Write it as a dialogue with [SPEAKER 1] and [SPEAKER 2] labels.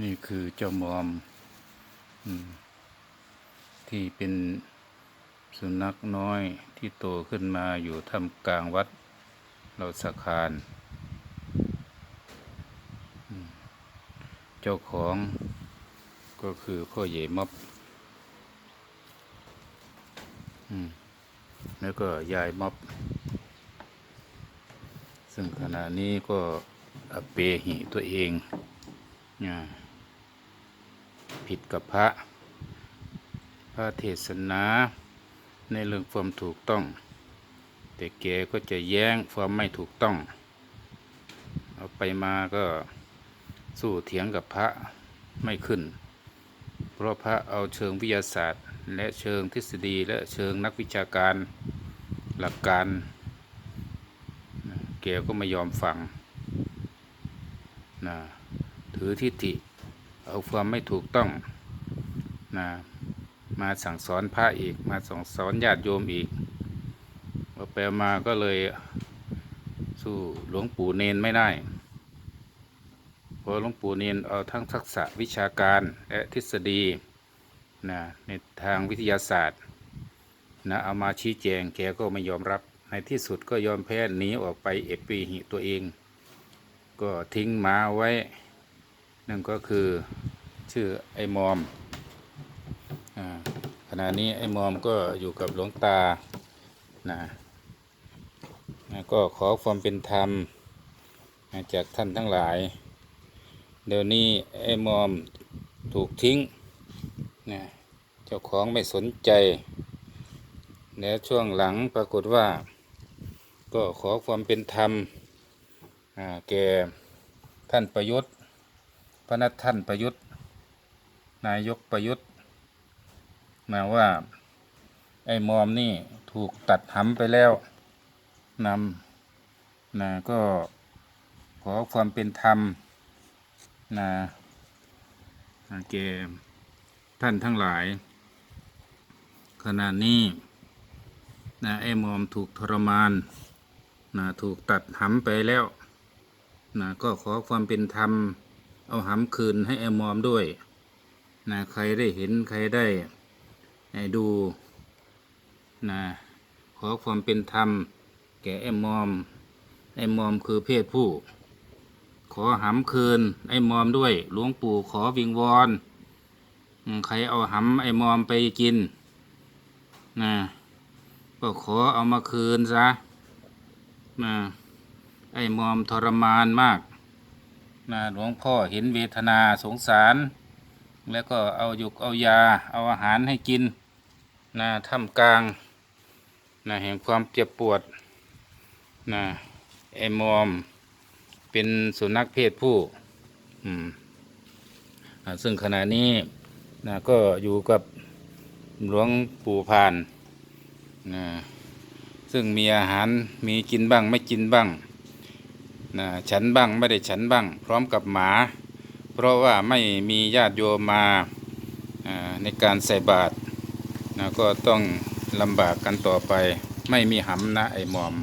[SPEAKER 1] นี่คือเจ้ามอมที่เป็นสุนัขน้อยที่โตขึ้นมาอยู่ท่ามกลางวัด เราสะคารเจ้าของก็คือพ่อใหญ่มอบแล้วก็ยายมอบ ซึ่งขณะนี้ก็อเปหิตัวเอง ผิดกับพระ พระเทศนา ในเรื่องความถูกต้อง แต่แกก็จะแย้งความไม่ถูกต้อง เอาไปมาก็สู้เถียงกับพระไม่ขึ้น เพราะพระเอาเชิงวิทยาศาสตร์ และเชิงทฤษฎีและเชิงนักวิชาการหลักการแกก็ไม่ยอมฟังนะ ถือทิฏฐิ เอาความไม่ถูกต้องนะมาสั่งสอนพระอีก มาสั่งสอนญาติโยมอีกพอไปมาก็เลยสู้หลวงปู่เนนไม่ได้เพราะหลวงปู่เนนเอาทั้งทักษะวิชาการและทฤษฎีนะในทางวิทยาศาสตร์นะเอามาชี้แจงแกก็ไม่ยอมรับ ในที่สุดก็ยอมแพ้หนีออกไปเอปีหิตัวเอง ก็ทิ้งมาไว้ นั่นก็คือชื่อไอ้มอมอขณะนี้ไอ้มอมก็อยู่กับหลวงตานะนะก็ขอความเป็นธรรมนะจากท่านทั้งหลาย เดี๋ยวนี้ไอ้มอมถูกทิ้งนะเจ้าของไม่สนใจ แล้วช่วงหลังปรากฏว่า ก็ขอความเป็นธรรมแก่ท่านประยุทธ์ นัทท่านประยุทธ์ นายกประยุทธ์ มาว่า ไอ้มอมนี่ถูกตัดหำไปแล้วนำนะก็ขอความเป็นธรรมนะอ่าแก่ท่านทั้งหลาย ขณะนี้นะไอ้มอมถูกทรมานนะถูกตัดหำไปแล้วนะก็ขอความเป็นธรรม เอาหำคืนให้ไอ้มอมด้วยนะใครได้เห็นใครได้ให้ดูนะขอความเป็นธรรม แก่ไอ้มอมไอ้มอมคือเพศผู้ ขอหำคืนไอ้มอมด้วยหลวงปู่ขอวิงวอนใครเอาหำไอ้มอมไปกินนะก็ขอเอามาคืนซะนะไอ้มอมทรมานมาก นะหลวงพ่อเห็นเวทนาสงสาร แล้วก็เอาหยุกเอายาเอาอาหารให้กินนะท่ามกลางนะแห่งความเจ็บปวดนะไอมอมเป็นสุนัขเพศผู้อืมซึ่งขณะนี้นะก็อยู่กับหลวงปู่พานนะซึ่งมีอาหารมีกินบ้างไม่กินบ้าง นะฉันบ้างไม่ได้ฉันบ้าง พร้อมกับหมา เพราะว่าไม่มีญาติโยมมาในการใส่บาตรนะก็ต้องลำบากกันต่อไปไม่มีหำนะไอ้หมอม